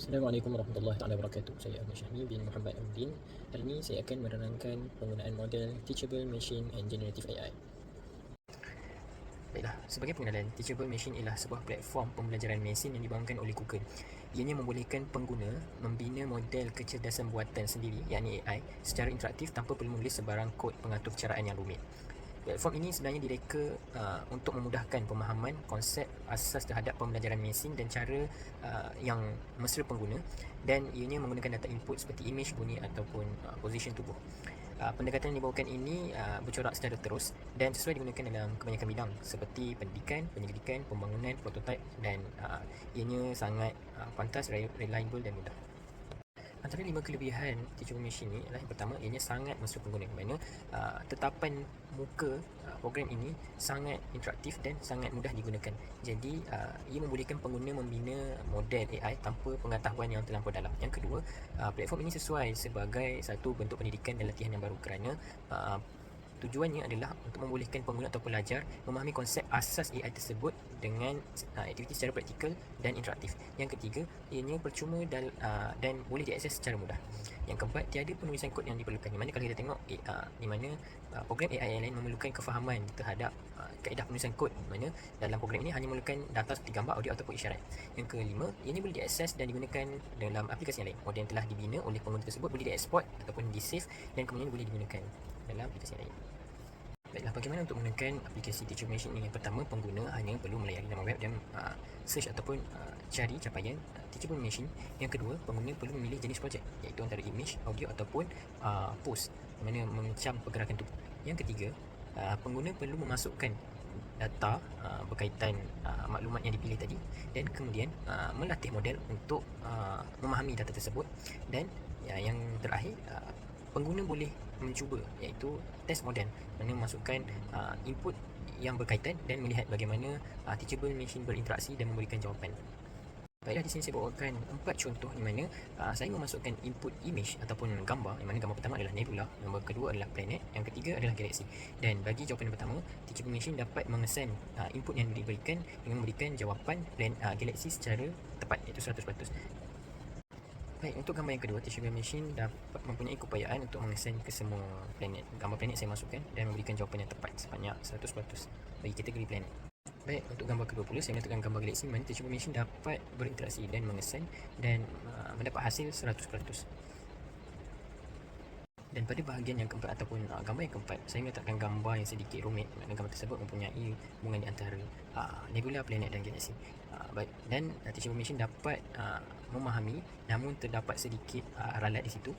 Assalamualaikum warahmatullahi wabarakatuh. Saya Ahmad Syahmi bin Muhammad Amdin. Hari ini saya akan menerangkan penggunaan model Teachable Machine and Generative AI. Baiklah, sebagai pengenalan, Teachable Machine ialah sebuah platform pembelajaran mesin yang dibangunkan oleh Google. Ianya membolehkan pengguna membina model kecerdasan buatan sendiri, yakni AI, secara interaktif tanpa perlu menulis sebarang kod pengatur caraan yang rumit. Platform ini sebenarnya direka uh, untuk memudahkan pemahaman konsep asas terhadap pembelajaran mesin dan cara uh, yang mesra pengguna dan ianya menggunakan data input seperti image, bunyi ataupun uh, position tubuh. Uh, pendekatan yang dibawakan ini uh, bercorak secara terus dan sesuai digunakan dalam kebanyakan bidang seperti pendidikan, penyelidikan, pembangunan, prototype dan uh, ianya sangat uh, pantas, reliable dan mudah. Antara lima kelebihan Teachable Machine ni adalah yang pertama ianya sangat mesra pengguna di mana uh, tetapan muka uh, program ini sangat interaktif dan sangat mudah digunakan. Jadi uh, ia membolehkan pengguna membina model AI tanpa pengetahuan yang terlampau dalam. Yang kedua, uh, platform ini sesuai sebagai satu bentuk pendidikan dan latihan yang baru kerana uh, Tujuannya adalah untuk membolehkan pengguna atau pelajar memahami konsep asas AI tersebut dengan uh, aktiviti secara praktikal dan interaktif. Yang ketiga, ianya percuma dan, uh, dan boleh diakses secara mudah. Yang keempat, tiada penulisan kod yang diperlukan. Di mana kalau kita tengok uh, di mana uh, program AI yang lain memerlukan kefahaman terhadap uh, kaedah penulisan kod di mana dalam program ini hanya memerlukan data seperti gambar, audio ataupun isyarat. Yang kelima, ianya boleh diakses dan digunakan dalam aplikasi yang lain. Model yang telah dibina oleh pengguna tersebut boleh dieksport ataupun di-save dan kemudian boleh digunakan dalam aplikasi lain. Baiklah, bagaimana untuk menggunakan aplikasi Teacher Machine ini? Yang pertama, pengguna hanya perlu melayari laman web dan uh, search ataupun uh, cari capaian uh, Teachable Machine. Yang kedua, pengguna perlu memilih jenis projek iaitu antara image, audio ataupun uh, post mana mengecam pergerakan tubuh. Yang ketiga, uh, pengguna perlu memasukkan data uh, berkaitan uh, maklumat yang dipilih tadi dan kemudian uh, melatih model untuk uh, memahami data tersebut dan uh, yang terakhir uh, pengguna boleh mencuba iaitu test model mana memasukkan uh, input yang berkaitan dan melihat bagaimana uh, teachable machine berinteraksi dan memberikan jawapan. Baiklah di sini saya bawakan empat contoh di mana uh, saya memasukkan input image ataupun gambar. Yang mana gambar pertama adalah nebula, gambar kedua adalah planet, yang ketiga adalah galaksi. Dan bagi jawapan yang pertama, teachable machine dapat mengesan uh, input yang diberikan dengan memberikan jawapan plan uh, galaksi secara tepat iaitu 100%. Baik, untuk gambar yang kedua, Teachable Machine dapat mempunyai keupayaan untuk mengesan ke semua planet. Gambar planet saya masukkan dan memberikan jawapan yang tepat sebanyak 100% bagi kategori planet. Baik, untuk gambar ke-20 saya menyatakan gambar galaksi mana Teachable Machine dapat berinteraksi dan mengesan dan uh, mendapat hasil 100%. Dan pada bahagian yang keempat ataupun uh, gambar yang keempat, saya meletakkan gambar yang sedikit rumit kerana gambar tersebut mempunyai hubungan di antara uh, nebula, planet dan galaksi. Uh, baik, dan uh, teachable machine dapat uh, memahami namun terdapat sedikit uh, ralat di situ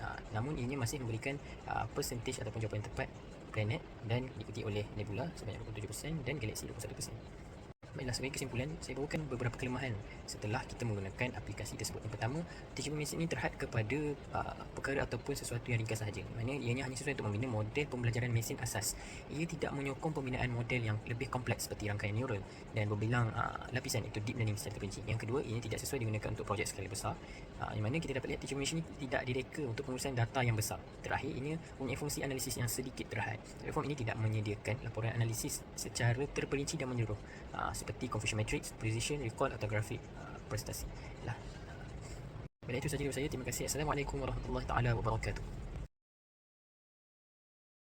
uh, namun ianya masih memberikan uh, percentage ataupun jawapan tepat planet dan diikuti oleh nebula sebanyak 27% dan galaksi 21%. Baiklah, sebagai kesimpulan, saya bawakan beberapa kelemahan setelah kita menggunakan aplikasi tersebut. Yang pertama, Teachable Machine ini terhad kepada uh, perkara ataupun sesuatu yang ringkas sahaja. Maksudnya, ianya hanya sesuai untuk membina model pembelajaran mesin asas. Ia tidak menyokong pembinaan model yang lebih kompleks seperti rangkaian neural dan berbilang uh, lapisan itu deep learning secara terperinci. Yang kedua, ia tidak sesuai digunakan untuk projek skala besar. Uh, yang mana kita dapat lihat Teachable Machine ini tidak direka untuk pengurusan data yang besar. Terakhir, ini mempunyai fungsi analisis yang sedikit terhad. Platform ini tidak menyediakan laporan analisis secara terperinci dan menyeluruh. Uh, seperti confusion matrix, precision, recall atau grafik uh, prestasi. Lah. Baiklah itu sahaja dari saya. Terima kasih. Assalamualaikum warahmatullahi taala wabarakatuh.